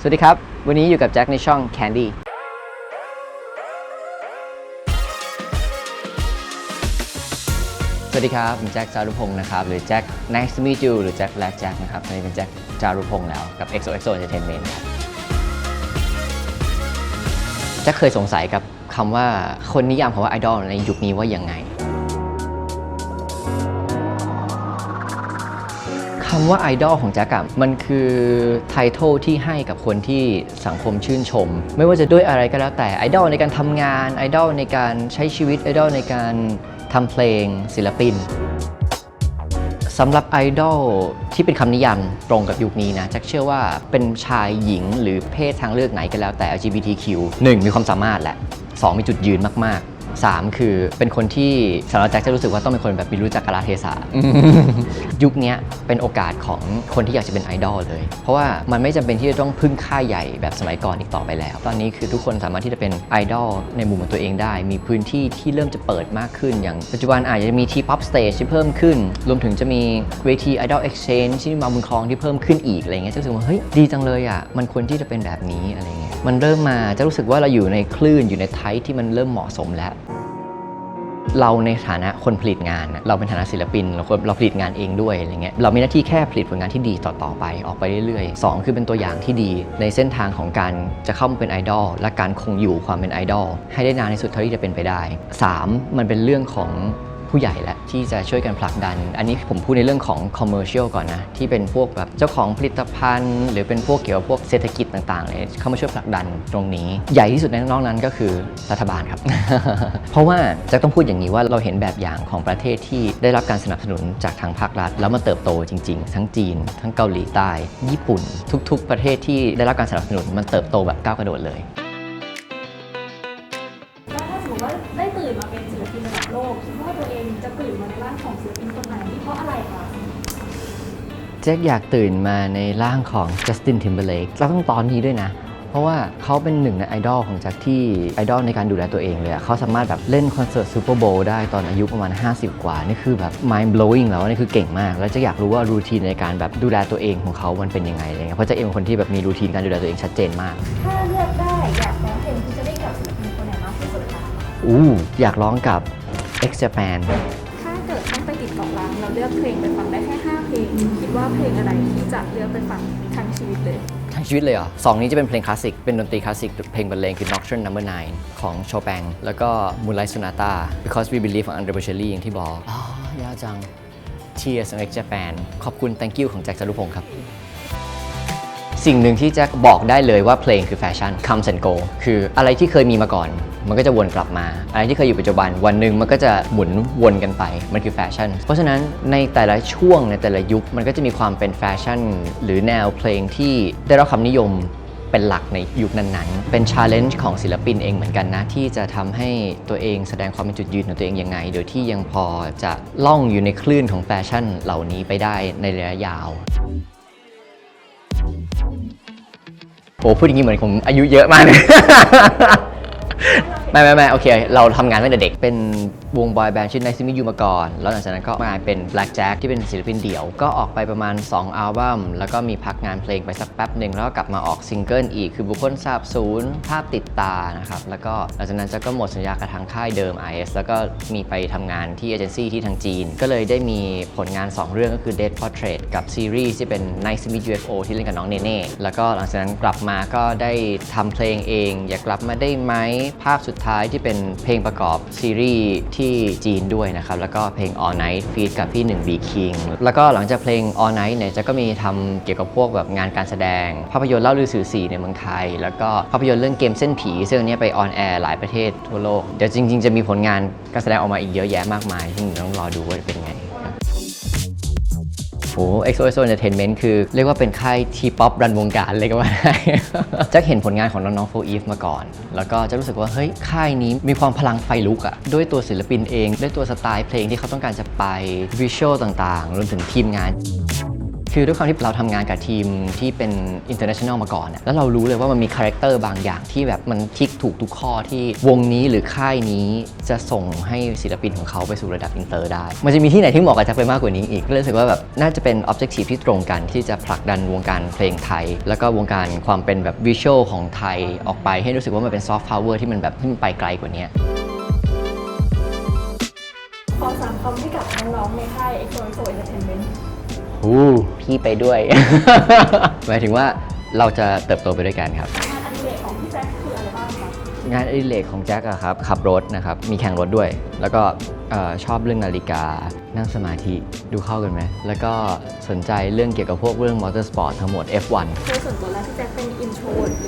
สวัสดีครับ วันนี้อยู่กับแจ็คในช่อง Candy สวัสดีครับ ผมแจ็คจารุพงศ์นะครับ หรือแจ็ค Nice to meet you หรือแจ็คแลกแจ็คนะครับตอนนี้เป็นแจ็คจารุพงศ์แล้วกับ XOXO Entertainment ครับแจ็คเคยสงสัยกับคำว่าคนนิยามคำว่าไอดอลในยุคนี้ว่ายังไง คำว่าไอดอลของแจ็คอะมันคือไทท l ที่ให้กับคนที่สังคมชื่นชม ไม่ว่าจะด้วยอะไรก็แล้วแต่ไอดอลในการทำงานไอดอลในการใช้ชีวิตไอดอลในการทำเพลงศิลปินสำหรับไอดอลที่เป็นคำนิยามตรงกับยุคนี้นะแจ็คเชื่อว่าเป็นชายหญิงหรือเพศทางเลือกไหนก็แล้วแต่ LGBTQ 1 มีความสามารถแหละ 2 มีจุดยืนมากๆ 3 คือเป็นคนที่สำหรับแจ็คจะรู้สึกว่าต้องเป็นคนแบบมีรู้จักกาลเทศะยุคนี้เป็นโอกาสของคนที่อยากจะเป็นไอดอลเลย เพราะว่ามันไม่จำเป็นที่จะต้องพึ่งค่ายใหญ่แบบสมัยก่อนอีกต่อไปแล้ว ตอนนี้คือทุกคนสามารถที่จะเป็นไอดอลในมุมของตัวเองได้ มีพื้นที่ที่เริ่มจะเปิดมากขึ้น อย่างปัจจุบันอาจจะมีทีป๊อปสเตจที่เพิ่มขึ้น รวมถึงจะมีเวทีไอดอลเอ็กชแนนที่มาบุญครองที่เพิ่มขึ้นอีกอะไรเงี้ยจะรู้สึกว่าเฮ้ยดีจังเลยอะมันควรที่จะเป็นแบบนี้อะไรเงี้ย มันเริ่มมาจะรู้สึกว่าเราอยู่ในคลื่นอยู่ในไทป์ที่มันเริ่มเหมาะสมแล้ว เราในฐานะคนผลิตงาน เราเป็นฐานะศิลปิน เราเราผลิตงานเองด้วยอะไรเงี้ยเรามีหน้าที่แค่ผลิตผลงานที่ดีต่อๆไปออกไปเรื่อยๆสองคือเป็นตัวอย่างที่ดี ในเส้นทางของการจะเข้ามาเป็นไอดอลและการคงอยู่ความเป็นไอดอลให้ได้นานที่สุดเท่าที่จะเป็นไปได้สามมันเป็นเรื่องของ ผู้ใหญ่และที่จะช่วยกันผลักดัน อันนี้ผมพูดในเรื่องของคอมเมอร์เชียลก่อนนะ ที่เป็นพวกแบบเจ้าของผลิตภัณฑ์ หรือเป็นพวกเกี่ยวกับพวกเศรษฐกิจต่างๆเลยเข้ามาช่วยผลักดันตรงนี้ ใหญ่ที่สุดในนอกนั้นก็คือรัฐบาลครับ เพราะว่าจะต้องพูดอย่างนี้ว่าเราเห็นแบบอย่างของประเทศที่ได้รับการสนับสนุนจากทางภาครัฐ แล้วมันเติบโตจริง ๆ ทั้งจีน ทั้งเกาหลีใต้ ญี่ปุ่น ทุก ๆ ประเทศที่ได้รับการสนับสนุนมันเติบโตแบบก้าวกระโดดเลย แล้วถ้าสมมติว่าได้ตื่นมาเป็นศิลปินระดับโลกคิดว่าตัวเองจะตื่นมาในร่างของศิลปินคนไหนเพราะอะไรคะแจ็คอยากตื่นมาในร่างของ Justin Timberlake แล้วต้องตอนนี้ด้วยนะ เพราะว่าเขาเป็นหนึ่งในไอดอลของแจ็คที่ไอดอลในการดูแลตัวเองเลยอะเขาสามารถแบบเล่นคอนเสิร์ตซูเปอร์โบว์ได้ตอนอายุประมาณ 50 กว่า นี่คือแบบ mind blowing แล้วนี่คือเก่งมาก แล้วจะอยากรู้ว่ารูทีนในการแบบดูแลตัวเองของเขามันเป็นยังไงอะไรเงี้ยเพราะแจ็คเองเป็นคนที่แบบมีรูทีนการดูแลตัวเองชัดเจนมาก ถ้าเลือกได้อยากร้องเพลงที่จะได้กับศิลปินคนไหนมากที่สุดคะ อู้อยากร้องกับ X Japan ถ้าเกิดต้องไปติดเกาะล้างเราเลือกเพลงไปฟังได้แค่5เพลง คิดว่าเพลงอะไรที่จะเลือกไปฟังทั้งชีวิตเลย ทั้งชีวิตเลยเหรอสองนี้จะเป็นเพลงคลาสสิก เป็นดนตรีคลาสสิก เพลงบรรเลงคือ Nocturne Number 9 ของโชแปงแล้วก็ Moonlight Sonata Because We Believe ของ Andre Bocelli อย่างที่บอกอ๋อยาวจัง Cheers ของ X Japan ขอบคุณ Thank you ของแจ็คจารุพงศ์ครับสิ่งหนึ่งที่แจ็คบอกได้เลยว่าเพลงคือแฟชั่น comes and go คืออะไรที่เคยมีมาก่อน มันก็จะวนกลับมา อะไรที่เคยอยู่ปัจจุบันวันหนึ่งมันก็จะหมุนวนกันไป มันคือแฟชั่น เพราะฉะนั้นในแต่ละช่วงในแต่ละยุคมันก็จะมีความเป็นแฟชั่น หรือแนวเพลงที่ได้รับความนิยมเป็นหลักในยุคนั้นๆ เป็นชาเลนจ์ของศิลปินเองเหมือนกันนะ ที่จะทำให้ตัวเองแสดงความเป็นจุดยืนของตัวเองยังไง โดยที่ยังพอจะล่องอยู่ในคลื่นของแฟชั่นเหล่านี้ไปได้ในระยะยาวโอ้พูดอย่างนี้เหมือนผมอายุเยอะมากเลย ไม่ไม่ไม่โอเค เราทำงานตั้งแต่เด็กเป็น วงบอยแบนด์ชื่อ Nice to Meet You มาก่อน แล้วหลังจากนั้นก็มาเป็น Black Jack ที่เป็นศิลปินเดี่ยว ก็ออกไปประมาณ 2 อัลบั้ม แล้วก็มีพักงานเพลงไปสักแป๊บหนึ่ง แล้วก็กลับมาออกซิงเกิลอีก คือบุคคลสาบศูนย์ ภาพติดตานะครับ แล้วก็หลังจากนั้นจะก็หมดสัญญากับทางค่ายเดิม IS แล้วก็มีไปทำงานที่เอเจนซี่ที่ทางจีน ก็เลยได้มีผลงาน 2 เรื่องก็คือ Dead Portrait กับซีรีส์ที่เป็น Nice to Meet UFO ที่เล่นกับน้องเนเน่แล้วก็หลังจากนั้นกลับมาก็ได้ทำเพลงเอง อยากลับมาได้ไหมภาพสุดท้ายที่เป็นเพลงประกอบซีรีส์ที่จีนด้วยนะครับ แล้วก็เพลง All Night ฟีดกับพี่หนึ่ง B King แล้วก็หลังจากเพลง All Night เนี่ยจะก็มีทำเกี่ยวกับพวกแบบงานการแสดง ภาพยนตร์เล่าลือสื่อสีในเมืองไทย แล้วก็ภาพยนตร์เรื่องเกมเส้นผีซึ่งอันเนี้ยไปออนแอร์หลายประเทศทั่วโลกเดี๋ยวจริง ๆ จะมีผลงานการแสดงออกมาอีกเยอะแยะมากมายซึ่งต้องรอดูว่าจะเป็นไง โอ้ XOXO Entertainment คือเรียกว่าเป็นค่ายทีป๊อปรันวงการเลยก็ว่าได้จะเห็นผลงานของน้องๆโฟอีฟมาก่อน แล้วก็จะรู้สึกว่า เฮ้ย ค่ายนี้มีความพลังไฟลุกอะด้วยตัวศิลปินเอง ด้วยตัวสไตล์เพลงที่เขาต้องการจะไปวิชวลต่างๆ รวมถึงทีมงาน คือด้วยความที่เราทำงานกับทีมที่เป็น international มาก่อน แล้วเรารู้เลยว่ามันมีคาแรคเตอร์บางอย่างที่แบบมันทิกถูกทุกข้อที่วงนี้หรือค่ายนี้จะส่งให้ศิลปินของเขาไปสู่ระดับอินเตอร์ได้ มันจะมีที่ไหนที่เหมาะกับแจ็คไปมากกว่านี้อีกก็เลยรู้สึกว่าแบบน่าจะเป็น objective ที่ตรงกันที่จะผลักดันวงการเพลงไทย แล้วก็วงการความเป็นแบบวิชวลของไทยออกไปให้รู้สึกว่ามันเป็นซอฟต์พาวเวอร์ที่มันแบบที่มันไปไกลกว่านี้ขอสามคำให้กับน้องๆในค่าย EXO Entertainment พี่ไปด้วย หมายถึงว่าเราจะเติบโตไปด้วยกันครับงานอดิเรกของพี่แจ็คคืออะไรบ้างคะงานอดิเรกของแจ็คอะครับขับรถนะครับ มีแข่งรถด้วย แล้วก็เอ่อชอบเรื่องนาฬิกา นั่งสมาธิดูเข้ากันไหม แล้วก็สนใจเรื่องเกี่ยวกับพวกเรื่องมอเตอร์สปอร์ตทั้งหมด F1 โดยส่วนตัวแล้วพี่แจ็คเป็น introvert หรือ extrovert คะ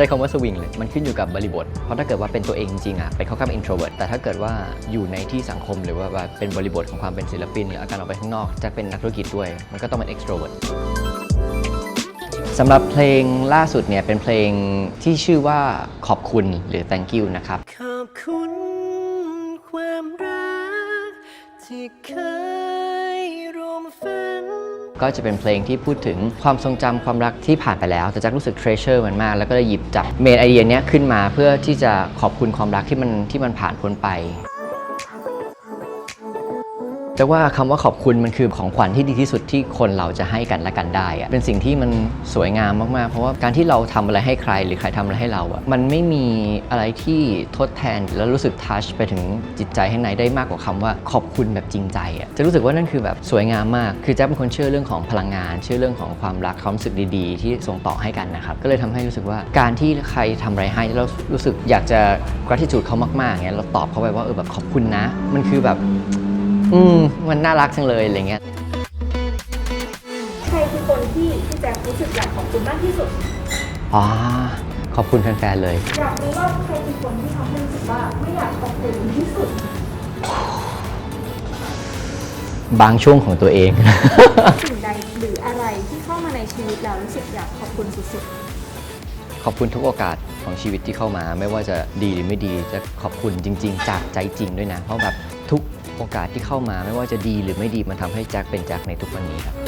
ใช้คำว่าสวิงเลยมันขึ้นอยู่กับบริบท เพราะถ้าเกิดว่าเป็นตัวเองจริงๆอะเป็นค่อข้าง introvert แต่ถ้าเกิดว่าอยู่ในที่สังคมหรือว่าเป็นบริบทของความเป็นศิลปิน หรืออาการออกไปข้างนอกจ็คเป็นนักธุรกิจด้วย มันก็ต้องเป็น extrovert สำหรับเพลงล่าสุดเนี่ยเป็นเพลงที่ชื่อว่าขอบคุณหรือ thank you นะครับ ขอบคุณความรักที่เคย ก็จะเป็นเพลงที่พูดถึงความทรงจำความรักที่ผ่านไปแล้ว แต่แจ็ครู้สึก treasure มันมาก แล้วก็เลยหยิบจับเมนไอเดียนี้ขึ้นมาเพื่อที่จะขอบคุณความรักที่มันที่มันผ่านพ้นไป แต่ว่าคำว่าขอบคุณมันคือของขวัญที่ดีที่สุดที่คนเราจะให้กันและกันได้อะเป็นสิ่งที่มันสวยงามมากๆ เพราะว่าการที่เราทำอะไรให้ใครหรือใครทำอะไรให้เราอะมันไม่มีอะไรที่ทดแทนแล้วรู้สึกทัชไปถึงจิตใจข้างในได้มากกว่าคำว่าขอบคุณแบบจริงใจอะจะรู้สึกว่านั่นคือแบบสวยงามมาก คือแจ๊บเป็นคนเชื่อเรื่องของพลังงาน เชื่อเรื่องของความรักความรู้สึกดีๆ ที่ส่งต่อให้กันนะครับก็เลยทำให้รู้สึกว่าการที่ใครทำอะไรให้แล้วรู้สึกอยากจะ gratitude เขามากๆเงี้ยเราตอบเขาไปว่าเออแบบขอบคุณนะ มันคือแบบ อืมมันน่ารักจังเลยอะไรเงี้ย ใครคือคนที่พี่แจ็ครู้สึกอยากขอบคุณมากที่สุด อ๋อ ขอบคุณแฟนๆเลย อยากรู้ว่าใครคือคนที่ทำให้รู้สึกว่าไม่อยากขอบคุณที่สุด บางช่วงของตัวเอง สิ่งใดหรืออะไรที่เข้ามาในชีวิตแล้วรู้สึกอยากขอบคุณสุดขอบคุณทุกโอกาสของชีวิตที่เข้ามา ไม่ว่าจะดีหรือไม่ดีจะขอบคุณจริง ๆ จากใจจริงด้วยนะ เพราะแบบทุก โอกาสที่เข้ามาไม่ว่าจะดีหรือไม่ดีมันทำให้แจ็คเป็นแจ็คในทุกวันนี้ครับ